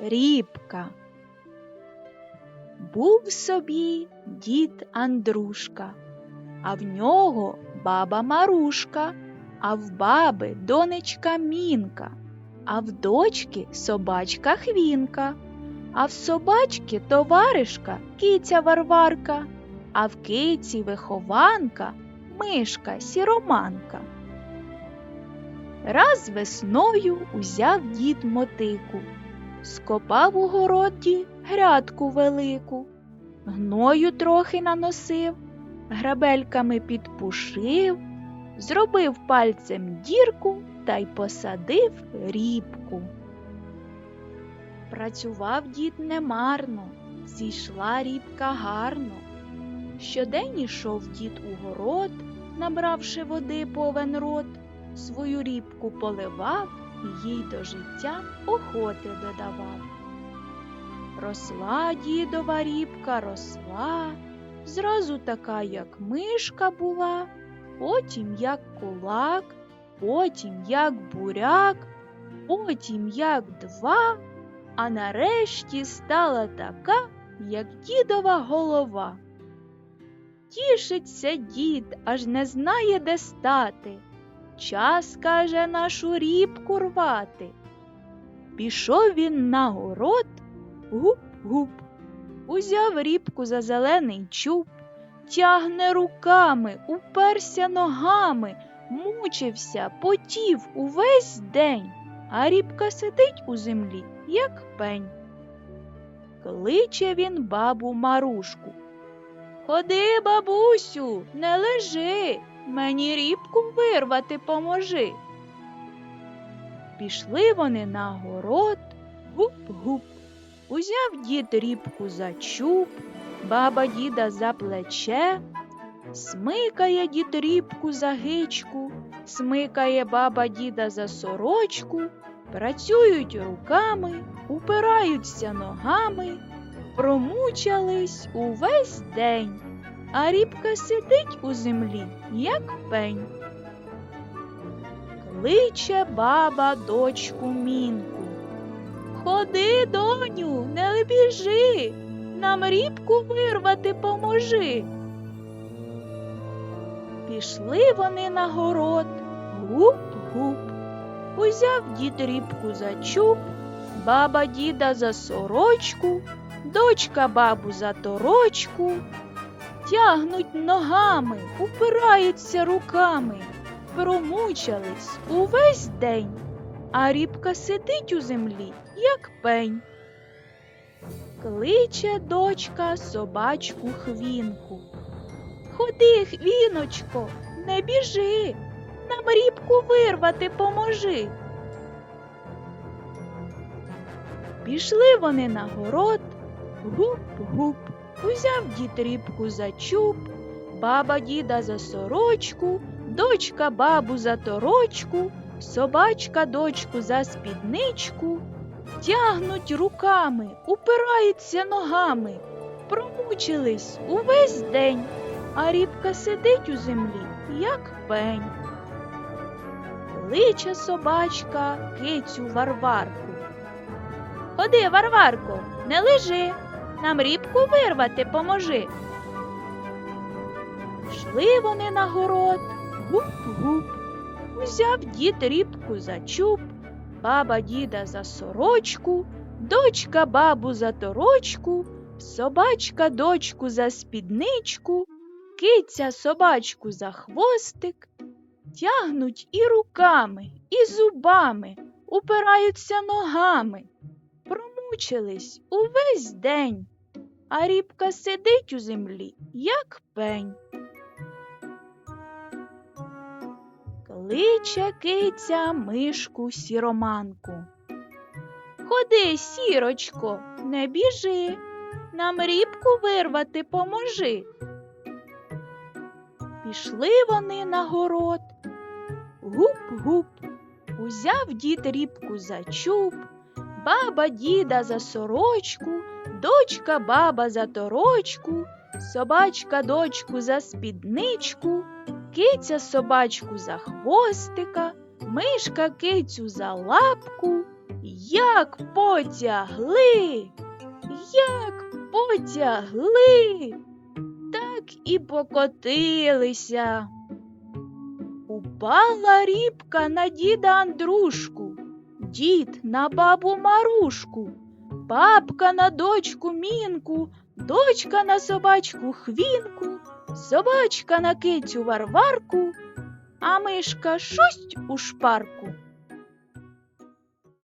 Рібка. Був собі дід Андрушка, а в нього баба Марушка, а в баби донечка Мінка, а в дочки собачка Хвінка, а в собачки товаришка киця Варварка, а в киці вихованка мишка сіроманка. Раз весною узяв дід мотику, скопав у городі грядку велику, гною трохи наносив, грабельками підпушив, зробив пальцем дірку та й посадив рібку. Працював дід немарно, зійшла рібка гарно. Щодень ішов дід у город, набравши води повен рот, свою рібку поливав їй до життя охоти додавав. Росла дідова рібка, росла, зразу така, як мишка була, потім як кулак, потім як буряк, потім як два, а нарешті стала така, як дідова голова. Тішиться дід, аж не знає, де стати. Час, каже, нашу рібку рвати. Пішов він на город, гуп-гуп, узяв рібку за зелений чуб, тягне руками, уперся ногами, мучився, потів увесь день, а рібка сидить у землі, як пень. Кличе він бабу Марушку. Ходи, бабусю, не лежи, мені рібку вирвати поможи. Пішли вони на город, гуп-гуп. Узяв дід рібку за чуб, баба діда за плече, смикає дід рібку за гичку, смикає баба діда за сорочку, працюють руками, упираються ногами, промучались увесь день, а рібка сидить у землі, як пень. Кличе баба дочку мінку. Ходи, доню, не біжи, нам рібку вирвати поможи. Пішли вони на город, гуп-гуп. Узяв дід рібку за чуб, баба діда за сорочку, дочка бабу за торочку. Тягнуть ногами, упираються руками, промучались увесь день, а рібка сидить у землі, як пень. Кличе дочка собачку хвінку. Ходи, хвіночко, не біжи, нам рібку вирвати поможи. Пішли вони на город, гуп-гуп, узяв дід рібку за чуб, баба діда за сорочку, дочка бабу за торочку, собачка дочку за спідничку, тягнуть руками, упираються ногами, промучились увесь день, а рібка сидить у землі, як пень. Кличе собачка кицю Варварку. Ходи, Варварко, не лежи, нам рібку вирвати поможи. Йшли вони на город, гуп-гуп. Узяв дід рібку за чуб, баба діда за сорочку, дочка бабу за торочку, собачка дочку за спідничку, киця собачку за хвостик, тягнуть і руками, і зубами, упираються ногами, промучились увесь день, а рібка сидить у землі, як пень. Кличе киця мишку сіроманку. Ходи, сірочко, не біжи, нам рібку вирвати поможи. Пішли вони на город. Гуп-гуп, узяв дід рібку за чуб, баба діда за сорочку, дочка баба за торочку, собачка дочку за спідничку, киця собачку за хвостика, мишка кицю за лапку, як потягли, як потягли, так і покотилися. Упала рібка на діда Андрушку, дід на бабу Марушку, бабка на дочку Мінку, дочка на собачку Хвінку, собачка на кицю Варварку, а мишка шусть у шпарку